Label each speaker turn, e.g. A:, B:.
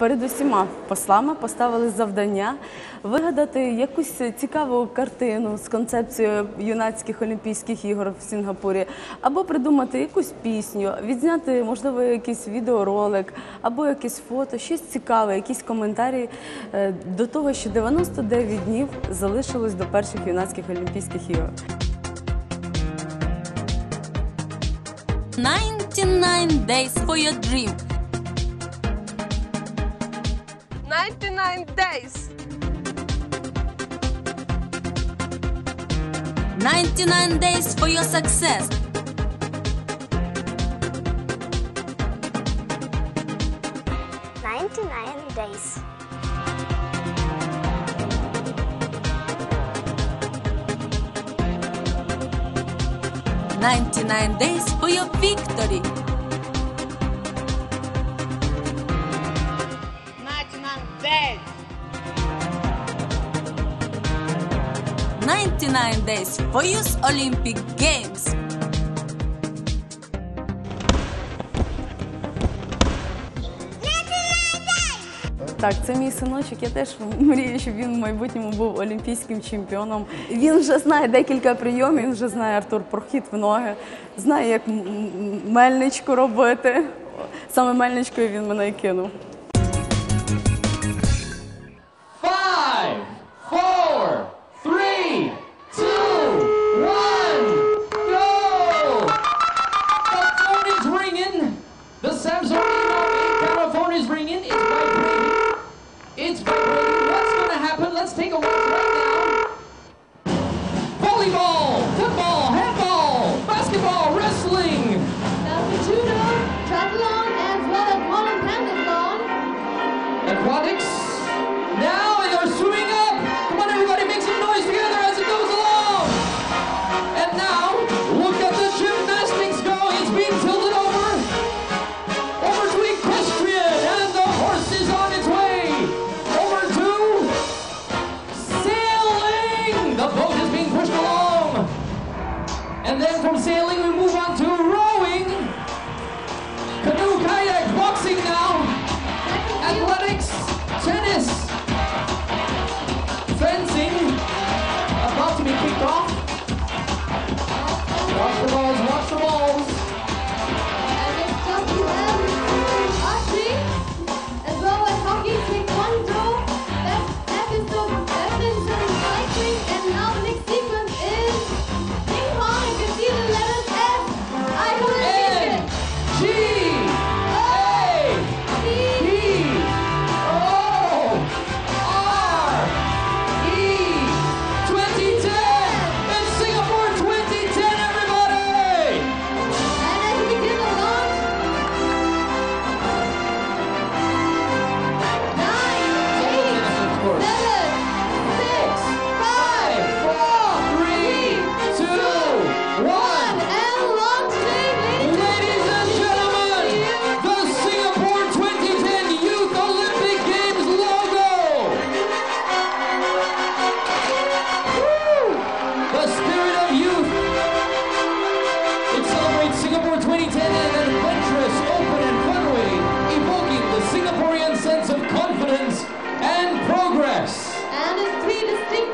A: перед усіма послами поставили завдання вигадати якусь цікаву картину з концепцією юнацьких олімпійських ігор в Сінгапурі, або придумати якусь пісню, відзняти, можливо, якийсь відеоролик, або якесь фото, щось цікаве, якісь коментарі е, до того, що 99 днів залишилось до перших юнацьких олімпійських ігор.
B: 99 days for your dream.
C: 99 days.
B: 99 days for your success.
D: Ninety-nine days.
B: Ninety-nine days for your victory. 99 days for Youth Olympic Games.
A: Так, це мій синочок. Я теж мрію, щоб він в майбутньому був олімпійським чемпіоном. Він вже знає декілька прийомів. Він вже знає Артур прохід в ноги, знає, як мельничку робити. Саме мельничкою він мене і кинув.
E: Let's take a look Singapore 2010 and adventurous, open and fun way, evoking the Singaporean sense of confidence and progress.
F: And its
E: three distinct